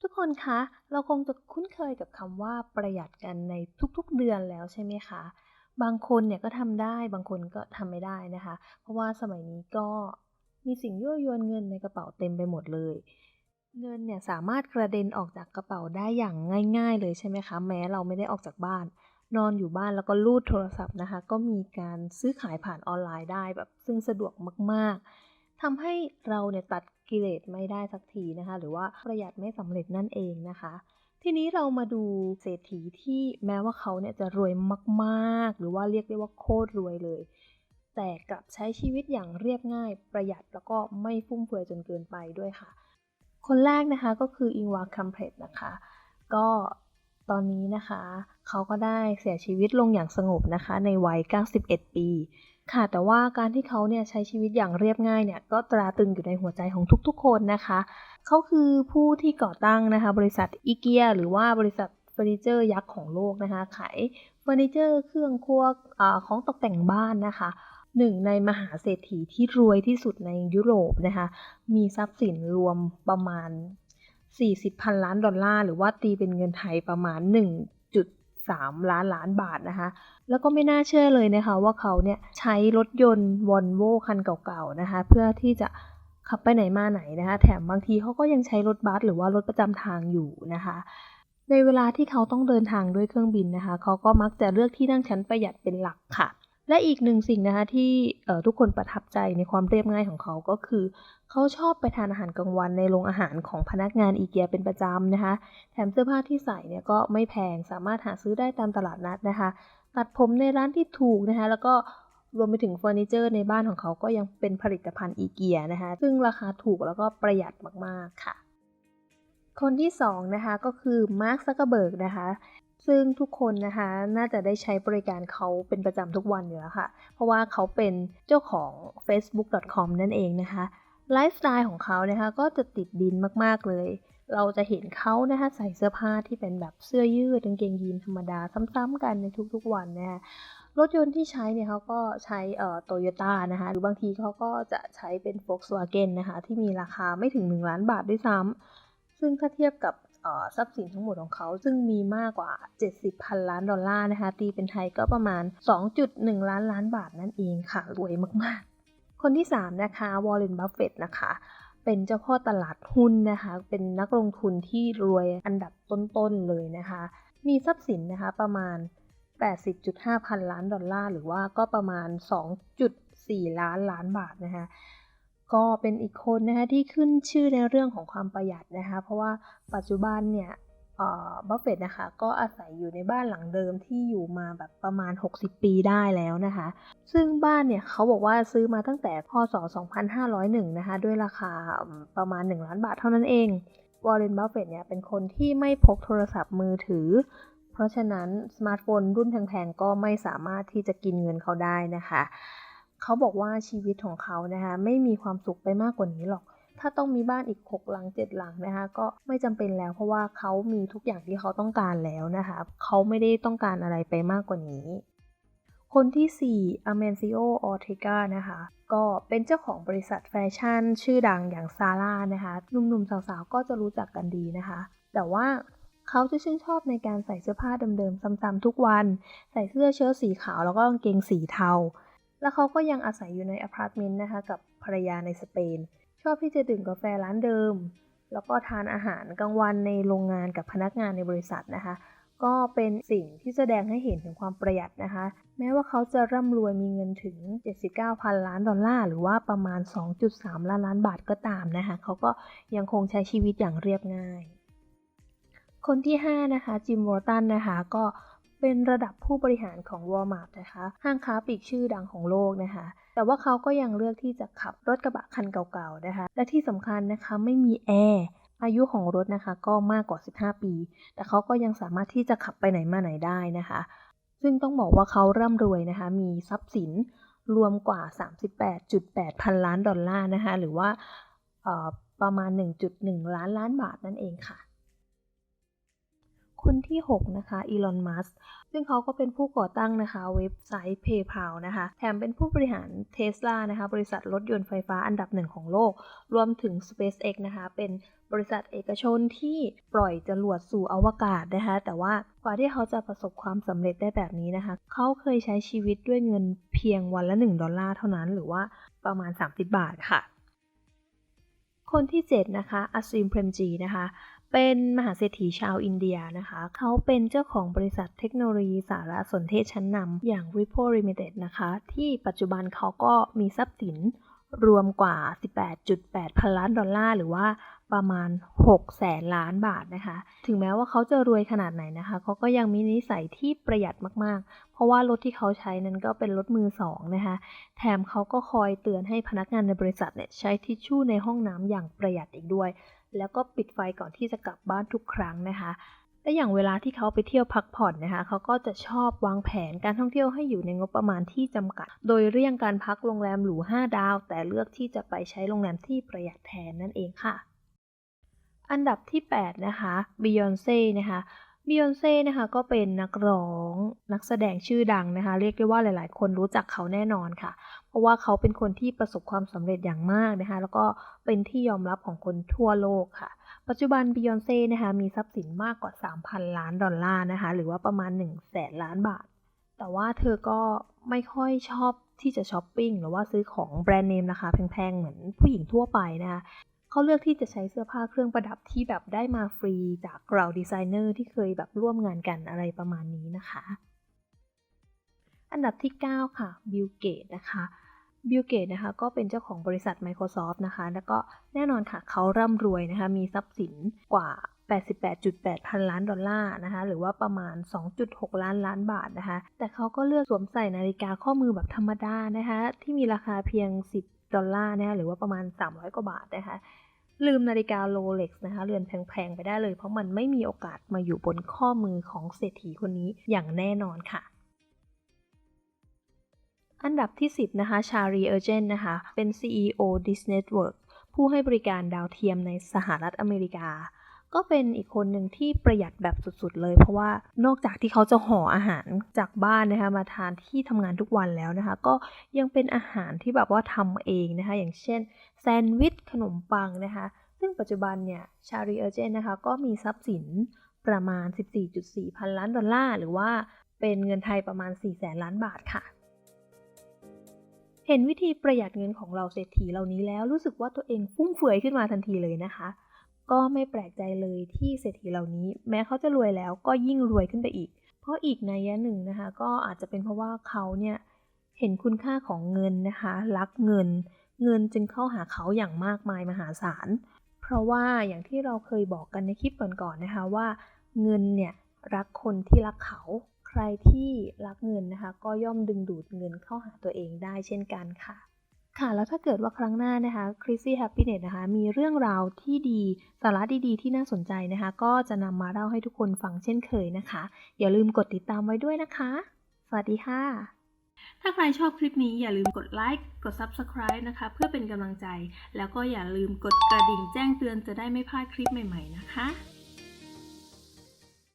ทุกคนคะ เราคงจะคุ้นเคยกับคำว่าประหยัดกันในทุกๆเดือนแล้วใช่ไหมคะ บางคนเนี่ยก็ทำได้ บางคนก็ทำไม่ได้นะคะ เพราะว่าสมัยนี้ก็มีสิ่งยั่วยวนเงินในกระเป๋าเต็มไปหมดเลย เงินเนี่ยสามารถกระเด็นออกจากกระเป๋าได้อย่างง่าย ๆ เลยใช่ไหมคะ แม้เราไม่ได้ออกจากบ้าน นอนอยู่บ้านแล้วก็ลูดโทรศัพท์นะคะ ก็มีการซื้อขายผ่านออนไลน์ได้แบบซึ่งสะดวกมากๆทำให้เราเนี่ยตัด กิเลสไม่ได้สักทีนะคะ หรือว่าประหยัดไม่สำเร็จนั่นเองนะคะ ทีนี้เรามาดูเศรษฐีที่แม้ว่าเขาเนี่ยจะรวยมากๆ หรือว่าเรียกได้ว่าโคตรรวยเลย แต่กลับใช้ชีวิตอย่างเรียบง่าย ประหยัดแล้วก็ไม่ฟุ่มเฟือยจนเกินไปด้วยค่ะ คนแรกนะคะก็คืออิงวาคัมเพลตนะคะ ก็ ตอนนี้นะคะ เขาก็ได้เสียชีวิตลงอย่างสงบนะคะ ในวัย 91 ปี ค่ะ แต่ว่าการที่เขาเนี่ยใช้ชีวิตอย่างเรียบง่ายเนี่ยก็ตราตรึงอยู่ในหัวใจของทุกๆ คนนะคะ เขาคือผู้ที่ก่อตั้งนะคะ บริษัทอีเกียหรือว่าบริษัทเฟอร์นิเจอร์ยักษ์ของโลกนะคะ ขายเฟอร์นิเจอร์เครื่องครัวอของตกแต่งบ้านนะคะหนึ่งในมหาเศรษฐีที่รวยที่สุดในยุโรปนะคะ มีทรัพย์สินรวมประมาณ 40พันล้านดอลลาร์ หรือว่าตีเป็นเงินไทยประมาณ 1.3 ล้านล้านบาทนะคะ แล้วก็ไม่น่าเชื่อเลยนะคะว่าเขาเนี่ยใช้รถยนต์วอลโวคันเก่าๆนะคะ เพื่อที่จะขับไปไหนมาไหนนะคะ แถมบางทีเขาก็ยังใช้รถบัสหรือว่ารถประจำทางอยู่นะคะในเวลาที่เขาต้องเดินทางด้วยเครื่องบินนะคะ เขาก็มักจะเลือกที่นั่งชั้นประหยัดเป็นหลักค่ะ และอีกหนึ่งสิ่งนะคะที่ทุกคนประทับใจในความเรียบง่ายของเขาก็คือ เขาชอบไปทานอาหารกลางวันในโรงอาหารของพนักงานอีเกียเป็นประจำนะคะ แถมเสื้อผ้าที่ใส่เนี่ยก็ไม่แพงสามารถหาซื้อได้ตามตลาดนัดนะคะ ตัดผมในร้านที่ถูกนะคะ แล้วก็รวมไปถึงเฟอร์นิเจอร์ในบ้านของเขาก็ยังเป็นผลิตภัณฑ์อีเกียนะคะ ซึ่งราคาถูกแล้วก็ประหยัดมากๆค่ะ คนที่สองนะคะก็คือมาร์คซักเกอร์เบิร์กนะคะ ซึ่งทุกคนนะคะน่าจะได้ใช้บริการเขาเป็นประจำทุกวันอยู่แล้วค่ะ เพราะว่าเขาเป็นเจ้าของ facebook.com นั่นเองนะคะไลฟ์สไตล์ของเขานะคะก็จะติดดินมากๆเลย เราจะเห็นเขานะคะใส่เสื้อผ้าที่เป็นแบบเสื้อยืดกางเกงยีนธรรมดาซ้ำๆกันในทุกๆวันนะคะรถยนต์ที่ใช้เนี่ยเขาก็ใช้เอ่อโตโยต้านะคะหรือบางทีเขาก็จะใช้เป็น Volkswagen นะคะที่มีราคาไม่ถึง 1 ล้านบาทด้วยซ้ำซึ่งถ้าเทียบกับ ทรัพย์สินทั้งหมดของเขาซึ่งมีมากกว่า 70พันล้านดอลลาร์นะคะตีเป็นไทยก็ประมาณ 2.1 ล้านล้านบาทนั่นเองค่ะรวยมากๆ คนที่ 3 นะคะวอร์เรนบัฟเฟตนะคะเป็นเจ้าพ่อตลาดหุ้นนะคะ เป็นนักลงทุนที่รวยอันดับต้นๆเลยนะคะ มีทรัพย์สินนะคะประมาณ 80.5 พันล้านดอลลาร์ หรือว่าก็ประมาณ 2.4 ล้านล้านบาทนะคะ ก็เป็นอีกคนนะคะที่ขึ้นชื่อในเรื่องของความประหยัดนะคะเพราะว่าปัจจุบันเนี่ยบัฟเฟตนะคะก็อาศัยอยู่ในบ้านหลังเดิมที่อยู่มาแบบประมาณ 60 ปีได้แล้วนะคะ ซึ่งบ้านเนี่ยเขาบอกว่าซื้อมาตั้งแต่พศ 2501 นะคะ ด้วยราคาประมาณ 1 ล้านบาทเท่านั้นเองวอร์เรนบัฟเฟตเนี่ยเป็นคนที่ไม่พกโทรศัพท์มือถือ เพราะฉะนั้นสมาร์ทโฟนรุ่นแพงๆก็ไม่สามารถที่จะกินเงินเขาได้นะคะ เขาบอกว่าชีวิตของเขานะคะไม่มีความสุขไปมากกว่านี้หรอก ถ้าต้องมีบ้านอีก 6 หลัง 7 หลังนะคะก็ไม่จำเป็นแล้ว เพราะว่าเขามีทุกอย่างที่เขาต้องการแล้วนะคะเขาไม่ได้ต้องการอะไรไปมากกว่านี้ คนที่4อเมนซิโอออเทกานะคะก็เป็นเจ้าของบริษัทแฟชั่น ชื่อดังอย่างซาร่านะคะหนุ่มๆสาวๆก็จะรู้จักกันดีนะคะ แต่ว่าเขาจะชื่นชอบในการใส่เสื้อผ้าเดิมๆซ้ำๆทุกวัน ใส่เสื้อเชิ้ตสีขาวแล้วก็กางเกงสีเทา แล้วเขาก็ยังอาศัยอยู่ในอพาร์ตเมนต์นะคะกับภรรยาในสเปน ชอบที่จะดื่มกาแฟร้านเดิม แล้วก็ทานอาหารกลางวันในโรงงานกับพนักงานในบริษัทนะคะ ก็เป็นสิ่งที่แสดงให้เห็นถึงความประหยัดนะคะ แม้ว่าเขาจะร่ำรวยมีเงินถึง 79พันล้านดอลลาร์หรือว่าประมาณ 2.3 ล้านล้านบาทก็ตามนะคะ เขาก็ยังคงใช้ชีวิตอย่างเรียบง่าย คนที่ 5 นะคะจิมวอร์ตันนะคะก็ เป็นระดับผู้บริหารของ Walmart นะคะห้างค้าปลีกชื่อดังของโลกนะคะแต่ว่าเขาก็ยังเลือกที่จะขับรถกระบะคันเก่าๆนะคะและที่สำคัญนะคะไม่มีแอร์อายุของรถนะคะก็มากกว่า 15 ปี แต่เขาก็ยังสามารถที่จะขับไปไหนมาไหนได้นะคะ ซึ่งต้องบอกว่าเขาร่ำรวยนะคะ มีทรัพย์สินรวมกว่า 38.8 พันล้านดอลลาร์นะคะ หรือว่าประมาณ 1.1 ล้านล้านบาทนั่นเองค่ะ คนที่ 6 นะคะ อีลอน มัสก์ซึ่งเขาก็เป็นผู้ก่อตั้งนะคะ เว็บไซต์ PayPal นะคะ แถมเป็นผู้บริหาร Tesla นะคะ บริษัทรถยนต์ไฟฟ้าอันดับหนึ่งของโลก รวมถึง SpaceX นะคะ เป็นบริษัทเอกชนที่ปล่อยจรวดสู่อวกาศนะคะ แต่ว่ากว่าที่เขาจะประสบความสำเร็จได้แบบนี้นะคะ เขาเคยใช้ชีวิตด้วยเงินเพียงวันละ 1 ดอลลาร์เท่านั้นหรือว่าประมาณ 30 บาทค่ะ คนที่ 7 นะคะอัซีมเพรมจีนะคะ เป็นมหาเศรษฐีชาวอินเดียนะคะ เขาเป็นเจ้าของบริษัทเทคโนโลยีสารสนเทศชั้นนำอย่าง Ripple Limited นะคะ ที่ปัจจุบันเขาก็มีทรัพย์สินรวมกว่า 18.8 พันล้านดอลลาร์ หรือว่าประมาณ 6 แสนล้านบาทนะคะ ถึงแม้ว่าเขาจะรวยขนาดไหนนะคะ เขาก็ยังมีนิสัยที่ประหยัดมาก ๆ เพราะว่ารถที่เขาใช้นั้นก็เป็นรถมือสองนะคะ แถมเขาก็คอยเตือนให้พนักงานในบริษัทเนี่ยใช้ทิชชู่ในห้องน้ำอย่างประหยัดอีกด้วย แล้วก็ปิดไฟก่อนที่จะกลับบ้านทุกครั้งนะคะและอย่างเวลาที่เขาไปเที่ยวพักผ่อนนะคะเขาก็จะชอบวางแผนการท่องเที่ยวให้อยู่ในงบประมาณที่จำกัด โดยเลี่ยงการพักโรงแรมหรู 5 ดาว แต่เลือกที่จะไปใช้โรงแรมที่ประหยัดแทนนั่นเองค่ะ อันดับที่ 8 นะคะบิยอนเซ่นะคะ บิยอนเซ่นะคะก็เป็นนักร้องนักแสดงชื่อดังนะคะ เรียกได้ว่าหลาย ๆ คนรู้จักเขาแน่นอนค่ะ เพราะว่าเขาเป็นคนที่ประสบความสำเร็จอย่างมากนะคะ แล้วก็เป็นที่ยอมรับของคนทั่วโลกค่ะ ปัจจุบันบิยอนเซ่นะคะมีทรัพย์สินมากกว่า 3,000 ล้านดอลลาร์นะคะ หรือว่าประมาณ 1 0 0 0 0แสนล้านบาท แต่ว่าเธอก็ไม่ค่อยชอบที่จะช้อปปิ้งหรือว่าซื้อของแบรนด์เนมราคาแพง ๆ เหมือนผู้หญิงทั่วไปนะคะ เขาเลือกที่จะใช้เสื้อผ้าเครื่องประดับที่แบบได้มาฟรีจากเราดีไซเนอร์ที่เคยแบบร่วมงานกันอะไรประมาณนี้นะคะ อันดับที่ 9 ค่ะบิลเกตนะคะบิลเกตนะคะก็เป็นเจ้าของบริษัท Microsoft นะคะ แล้วก็แน่นอนค่ะเขาร่ำรวยนะคะ มีทรัพย์สินกว่า 88.8 พันล้านดอลลาร์นะคะ หรือว่าประมาณ 2.6 ล้านล้านบาทนะคะ แต่เขาก็เลือกสวมใส่นาฬิกาข้อมือแบบธรรมดานะคะ ที่มีราคาเพียง 10 ดอลลาร์นะหรือว่าประมาณ 300 กว่าบาทนะคะลืมนาฬิกาโรเล็กซ์นะคะเรือนแพงๆ ไปได้เลย เพราะมันไม่มีโอกาสมาอยู่บนข้อมือของเศรษฐีคนนี้อย่างแน่นอนค่ะ อันดับที่ 10 นะคะชารีเออร์เจนนะคะ เป็น CEO Dis Network ผู้ให้บริการดาวเทียมในสหรัฐอเมริกา ก็เป็นอีกคนหนึ่งที่ประหยัดแบบสุดๆเลย เพราะว่านอกจากที่เขาจะห่ออาหารจากบ้านนะคะมาทานที่ทำงานทุกวันแล้วนะคะ ก็ยังเป็นอาหารที่แบบว่าทำเองนะคะ อย่างเช่นแซนด์วิชขนมปังนะคะ ซึ่งปัจจุบันเนี่ยชารีเออร์เจนนะคะก็มีทรัพย์สินประมาณ 14.4 พันล้านดอลลาร์หรือว่าเป็นเงินไทยประมาณ 4 แสนล้านบาทค่ะ เห็นวิธีประหยัดเงินของเราเศรษฐีเหล่านี้แล้วรู้สึกว่าตัวเองฟุ่มเฟือยขึ้นมาทันทีเลยนะคะ ก็ไม่แปลกใจเลยที่เศรษฐีเหล่านี้ แม้เขาจะรวยแล้วก็ยิ่งรวยขึ้นไปอีก เพราะอีกในยยะหนึ่งนะคะ ก็อาจจะเป็นเพราะว่าเขาเนี่ยเห็นคุณค่าของเงินนะคะ รักเงิน เงินจึงเข้าหาเขาอย่างมากมายมหาศาล เพราะว่าอย่างที่เราเคยบอกกันในคลิปก่อนๆนะคะว่า เงินเนี่ยรักคนที่รักเขา ใครที่รักเงินนะคะ ก็ย่อมดึงดูดเงินเข้าหาตัวเองได้เช่นกันค่ะ ค่ะแล้วถ้าเกิดว่าครั้งหน้านะคะ Chrissy Happiness นะคะ มีเรื่องราวที่ดีสาระดีๆ ที่น่าสนใจนะคะ ก็จะนำมาเล่าให้ทุกคนฟังเช่นเคยนะคะ อย่าลืมกดติดตามไว้ด้วยนะคะ สวัสดีค่ะ ถ้าใครชอบคลิปนี้อย่าลืมกดไลค์กด Subscribe นะคะ เพื่อเป็นกำลังใจ แล้วก็อย่าลืมกดกระดิ่งแจ้งเตือนจะได้ไม่พลาดคลิปใหม่ ๆ นะคะ